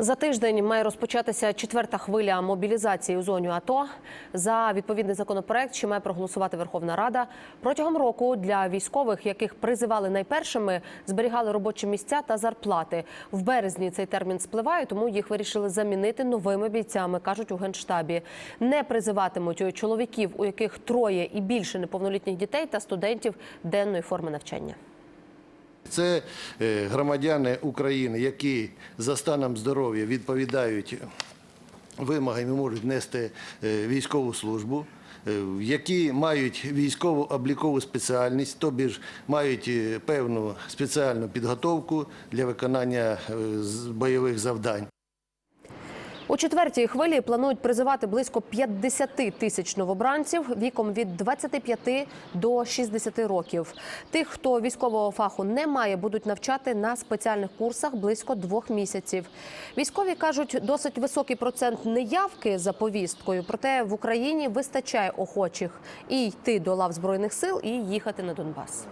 За тиждень має розпочатися четверта хвиля мобілізації у зоні АТО. За відповідний законопроект, що має проголосувати Верховна Рада. Протягом року для військових, яких призивали найпершими, зберігали робочі місця та зарплати. В березні цей термін спливає, тому їх вирішили замінити новими бійцями, кажуть у генштабі. Не призиватимуть чоловіків, у яких троє і більше неповнолітніх дітей та студентів денної форми навчання. Це е, громадяни України, які за станом здоров'я відповідають вимогам і можуть нести е, військову службу, е, які мають військову облікову спеціальність, тобі ж мають певну спеціальну підготовку для виконання бойових завдань. У четвертій хвилі планують призивати близько 50 тисяч новобранців віком від 25 до 60 років. Тих, хто військового фаху не має, будуть навчати на спеціальних курсах близько двох місяців. Військові кажуть, досить високий процент неявки за повісткою. Проте в Україні вистачає охочих і йти до лав збройних сил, і їхати на Донбас.